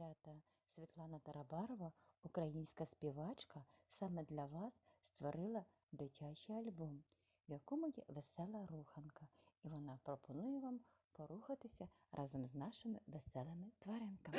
малята! Світлана Тарабарова, українська співачка, саме для вас створила дитячий альбом, в якому є весела руханка, і вона пропонує вам порухатися разом з нашими веселими тваринками.